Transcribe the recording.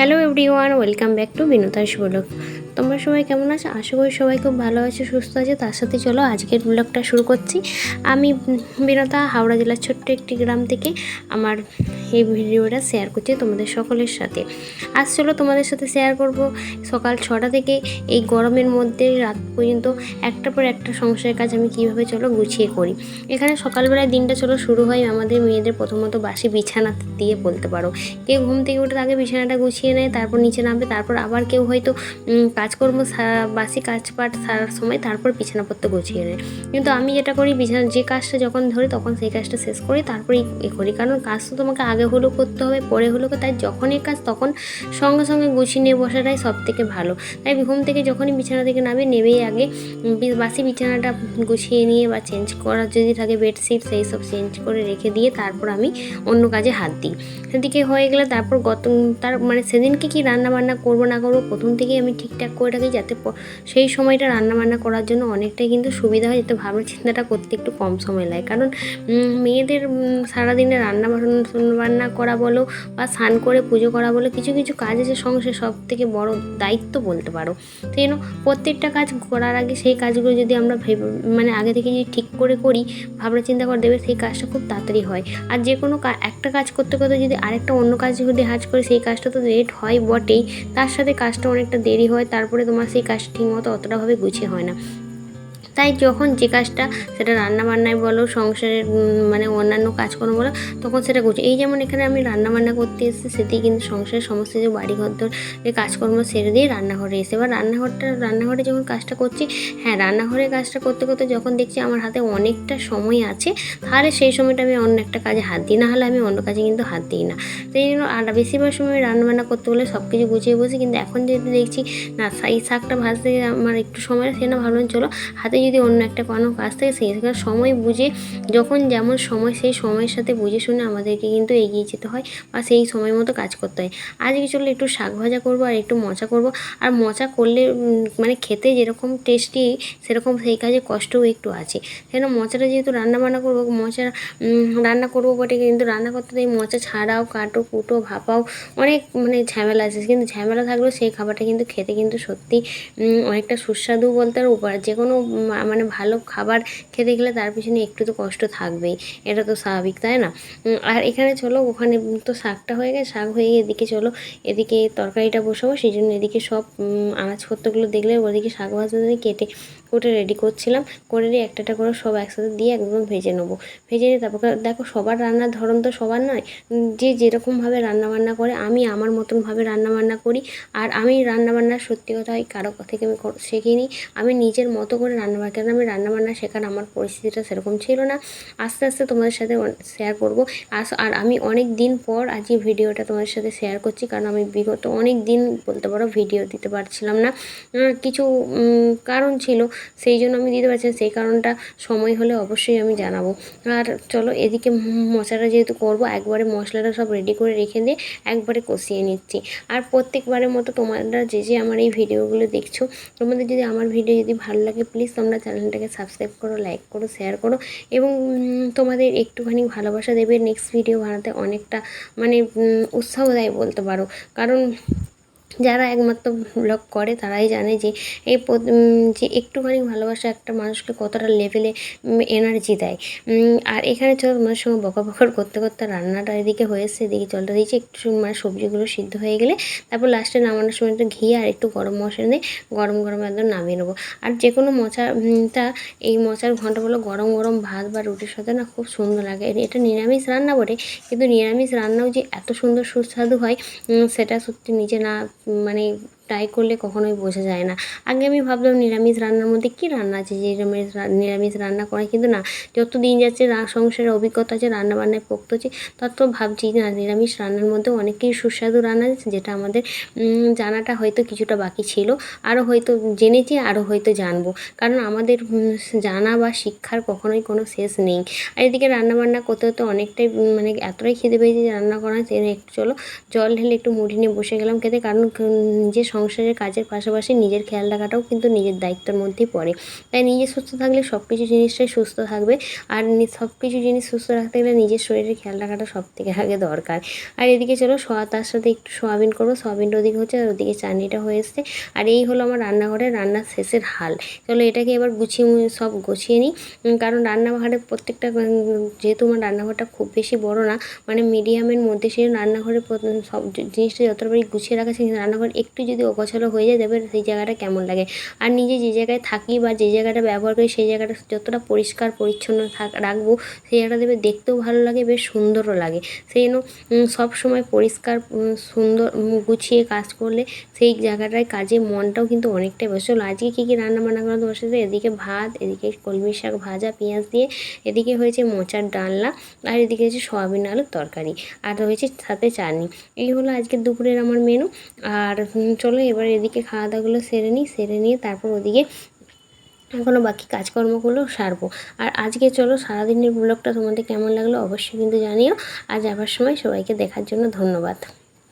Hello everyone welcome back to বিনোদাস blog তোমরা সবাই কেমন আছো? আশা করি সবাই খুব ভালো আছে সুস্থ আছে। তার সাথে চলো আজকের ব্লগটা শুরু করছি। আমি বিনোদা হাওড়া জেলার ছোট্ট একটি গ্রাম থেকে আমার এই ভিডিওটা শেয়ার করছি তোমাদের সকলের সাথে। আজ চলো তোমাদের সাথে শেয়ার করব সকাল ছটা থেকে এই গরমের মধ্যে রাত পর্যন্ত একটা পর একটা সংসারের কাজ আমি কীভাবে চলো গুছিয়ে করি। এখানে সকালবেলায় দিনটা চলো শুরু হয় আমাদের মেয়েদের প্রথমত বাসি বিছানা দিয়ে বলতে পারো। কেউ ঘুম থেকে উঠে আগে বিছানাটা গুছিয়ে নেয় তারপর নিচে নামবে তারপর আবার কেউ হয়তো উম, কাজকর্ম বাসি কাজপাট সারার সময় তারপর বিছানাপত্র গুছিয়ে নেয়। কিন্তু আমি যেটা করি, বিছানা, যে কাজটা যখন ধরি তখন সেই কাজটা শেষ করি তারপরেই এ করি। কারণ কাজ তো তোমাকে আগে হলেও করতে হবে, পরে হলেও তাই যখনই কাজ তখন সঙ্গে সঙ্গে গুছিয়ে নিয়ে বসাটাই সব থেকে ভালো। তাই ঘুম থেকে যখনই বিছানা থেকে নামে নেবেই আগে বাসি বিছানাটা গুছিয়ে নিয়ে বা চেঞ্জ করার যদি থাকে বেডশিট সেই সব চেঞ্জ করে রেখে দিয়ে তারপর আমি অন্য কাজে হাত দিই। সেদিকে হয়ে গেলে তারপর গত, তার মানে সেদিনকে কি রান্না বান্না করব না করব প্রথম থেকেই আমি ঠিকঠাক করে রাখি যাতে সেই সময়টা রান্না বান্না করার জন্য অনেকটাই কিন্তু সুবিধা হয়, যাতে ভাবনা চিন্তাটা করতে একটু কম সময় লাগে। কারণ মেয়েদের সারাদিনে রান্না বান্না করা বলো বা স্নান করে পুজো করা বলো, কিছু কিছু কাজ আছে সংসার সব থেকে বড় দায়িত্ব বলতে পারো। সেই জন্য প্রত্যেকটা কাজ করার আগে সেই কাজগুলো যদি আমরা ভেবে মানে আগে থেকে যদি ঠিক করে করি, ভাবনা চিন্তা করে দেবে, সেই কাজটা খুব তাড়াতাড়ি হয়। আর যে কোনো একটা কাজ করতে করতে যদি আরেকটা অন্য কাজ যদি হাজ করে, সেই কাজটা তো লেট হয় বটেই, তার সাথে কাজটা অনেকটা দেরি হয়, তারপরে তোমার সেই কাজ ঠিক মতো অতটাভাবে গুছিয়ে হয় না। তাই যখন যে কাজটা সেটা রান্না বান্নায় বলো, সংসারের মানে অন্যান্য কাজকর্ম বলো, তখন সেটা গুছিয়ে এই যেমন এখানে আমি রান্না বান্না করতে এসেছি, সেটি কিন্তু সংসারের সমস্ত যে বাড়ি ঘর দর যে কাজকর্ম সেরে দিয়ে রান্নাঘরে এসে। এবার রান্নাঘরটা, রান্নাঘরে যখন কাজটা করছি হ্যাঁ রান্নাঘরে কাজটা করতে করতে যখন দেখছি আমার হাতে অনেকটা সময় আছে, তাহলে সেই সময়টা আমি অন্য একটা কাজে হাত দিই না হলে আমি অন্য কাজে কিন্তু হাত দিই না। সেই জন্য আর বেশিরভাগ সময় রান্নাবান্না করতে বলে সব কিছু গুছিয়ে বসি, কিন্তু এখন যদি দেখছি, না এই শাকটা ভাজতে আমার একটু সময় সে না ভাবলাম চলো, হাতে যদি অন্য একটা কোনো কাজ থাকে, সেই সেখানে সময় বুঝে, যখন যেমন সময়, সেই সময়ের সাথে বুঝে শুনে আমাদেরকে কিন্তু এগিয়ে যেতে হয় বা সেই সময় মতো কাজ করতে হয়। আজকে চলো একটু শাক ভাজা করব আর একটু মোচা করব। আর মোচা করলে মানে খেতে যেরকম টেস্টি সেরকম সেই কাজে কষ্টও একটু আছে। কেন মোচাটা যেহেতু রান্না বান্না করব, মোচা রান্না করব বটে, কিন্তু রান্না করতে এই মোচা ছাড়াও, কাটো, কুটো, ভাপাও অনেক মানে ঝামেলা আছে। কিন্তু ঝামেলা থাকলেও সেই খাবারটা কিন্তু খেতে কিন্তু সত্যি অনেকটা সুস্বাদু বলতে আর উপর যে কোনো মানে ভালো খাবার খেতে গেলে তার পিছনে একটু তো কষ্ট থাকবেই। এটা তো স্বাভাবিক, তাই না? আর এখানে চলো, ওখানে তো শাকটা হয়ে গেছে, শাক হয়ে গিয়ে এদিকে চলো, এদিকে তরকারিটা বসাবো, সেই জন্য এদিকে সব আনাজপত্রগুলো দেখলে ওদিকে শাক ভাজা দিয়ে কেটে, কুটে রেডি করছিলাম। করে দিয়ে একটা একটা করে সব একসাথে দিয়ে একদম ভেজে নেব। ভেজে নিয়ে তারপর দেখো সবার রান্নার ধরন তো সবার নয়। যে যেরকমভাবে রান্নাবান্না করে, আমি আমার মতনভাবে রান্নাবান্না করি। আর আমি রান্নাবান্না সত্যি কথা কারও থেকে আমি শিখিনি। আমি নিজের মতো করে রান্নাবান্না কারণ আমি রান্নাবান্না শেখার আমার পরিস্থিতিটা সেরকম ছিল না। আস্তে আস্তে তোমাদের সাথে শেয়ার করব। আর আমি অনেক দিন পর আজ এই ভিডিওটা তোমাদের সাথে শেয়ার করছি, কারণ আমি বিগত অনেক দিন বলতে পারো ভিডিও দিতে পারছিলাম না। কিছু কারণ ছিল, সেই জন্য আমি দিতে পারছি সেই কারণটা সময় হলে অবশ্যই আমি জানাব। আর চলো এদিকে মশলাটা যেহেতু করব, একবারে মশলাটা সব রেডি করে রেখে দিয়ে একবারে কষিয়ে নিচ্ছি। আর প্রত্যেকবারের মতো তোমরা যে যে আমার এই ভিডিওগুলো দেখছ, তোমাদের যদি আমার ভিডিও যদি ভালো লাগে প্লিজ তোমরা চ্যানেলটাকে সাবস্ক্রাইব করো লাইক করো শেয়ার করো এবং তোমাদের একটুখানি ভালোবাসা দেবে। নেক্সট ভিডিও বানাতে অনেকটা মানে উৎসাহ দেয় বলতে পারো। কারণ যারা একমাত্র ব্লগ করে, তারাই জানে যে এই যে একটুখানি ভালোবাসা একটা মানুষকে কতটা লেভেলে এনার্জি দেয়। আর এখানে চল তোমার সঙ্গে বকা বকর করতে করতে রান্নাটা এদিকে হয়েছে, এদিকে জলটা দিয়েছি, একটু মানে সবজিগুলো সিদ্ধ হয়ে গেলে, তারপর লাস্টে নামানোর সময় একটু ঘি আর একটু গরম মশলা দিয়ে গরম গরম একদম নামিয়ে নেব। আর যে কোনো মোচাটা এই মোচার ঘন্টাগুলো গরম গরম ভাত বা রুটির সাথে না খুব সুন্দর লাগে। এটা নিরামিষ রান্না বটে, কিন্তু নিরামিষ রান্নাও যে এত সুন্দর সুস্বাদু হয় সেটা সত্যি নিজে না মানে ট্রাই করলে কখনোই বোঝা যায় না। আগে আমি ভাবলাম নিরামিষ রান্নার মধ্যে কী রান্না আছে? যে নিরামিষ নিরামিষ রান্না করে, কিন্তু না যত দিন যাচ্ছে সংসারের অভিজ্ঞতা আছে রান্না বান্নায় পোক্ত হচ্ছে, তত ভাবছি না, নিরামিষ রান্নার মধ্যে অনেকেই সুস্বাদু রান্না আছে, যেটা আমাদের জানাটা হয়তো কিছুটা বাকি ছিল। আরও হয়তো জেনেছি আরও হয়তো জানব। কারণ আমাদের জানা বা শিক্ষার কখনোই কোনো শেষ নেই। আর এদিকে রান্নাবান্না করতে হতে অনেকটাই মানে এতটাই খিদে পেয়েছে যে রান্না করা একটু চলো, জল ঢেলে একটু মুড়ি নিয়ে বসে গেলাম খেতে, কারণ নিজের সংসারের কাজের পাশাপাশি নিজের খেয়াল রাখাটাও কিন্তু নিজের দায়িত্বের মধ্যেই পড়ে। তাই নিজে সুস্থ থাকলে সব কিছু জিনিসটাই সুস্থ থাকবে। আর সব কিছু জিনিস সুস্থ রাখতে গেলে নিজের শরীরের খেয়াল রাখাটা সব থেকে আগে দরকার। আর এদিকে চলো সোয়া তার সাথে একটু সোয়াবিন করব। সোয়াবিনটা ওদিকে হচ্ছে আর ওদিকে চাটনিটা হয়ে এসছে। আর এই হলো আমার রান্নাঘরের রান্নার শেষের হাল। চলো এটাকে এবার গুছিয়ে সব গুছিয়ে নিই। কারণ রান্নাঘরের প্রত্যেকটা যেহেতু আমার রান্নাঘরটা খুব বেশি বড় না মানে মিডিয়ামের মধ্যে সেই রান্নাঘরে সব জিনিসটা যতটাই গুছিয়ে রাখা সেই রান্নাঘর একটু যদি অগোছালো হয়ে যায় দেবে সেই জায়গাটা কেমন লাগে। আর নিজে যে জায়গায় থাকি বা যে জায়গাটা ব্যবহার করি সেই জায়গাটা যতটা পরিষ্কার পরিচ্ছন্ন থাক রাখব সেই জায়গাটা দেবে দেখতেও ভালো লাগে বেশ সুন্দরও লাগে। সেই জন্য উম, সব সময় পরিষ্কার সুন্দর গুছিয়ে কাজ করলে সেই জায়গাটায় কাজে মনটাও কিন্তু অনেকটাই বসে চলো আজকে কী কী রান্না বান্না করা বসেছে এদিকে ভাত এদিকে কলমি শাক ভাজা পেঁয়াজ দিয়ে এদিকে হয়েছে মোচার ডালনা আর এদিকে হচ্ছে সয়াবিন আলুর তরকারি আর রয়েছে সাথে চাটনি। এই হলো আজকে দুপুরের আমার মেনু আর উম, চলো এবার এদিকে খাওয়া দাওয়াগুলো সেরে নিই, সেরে নিয়ে তারপর ওদিকে এখনও বাকি কাজকর্মগুলো সারবো। আর আজকে চলো সারাদিনের ব্লগটা তোমাদের কেমন লাগল অবশ্যই কিন্তু জানিও। আজ আবার সময় সবাইকে দেখার জন্য ধন্যবাদ।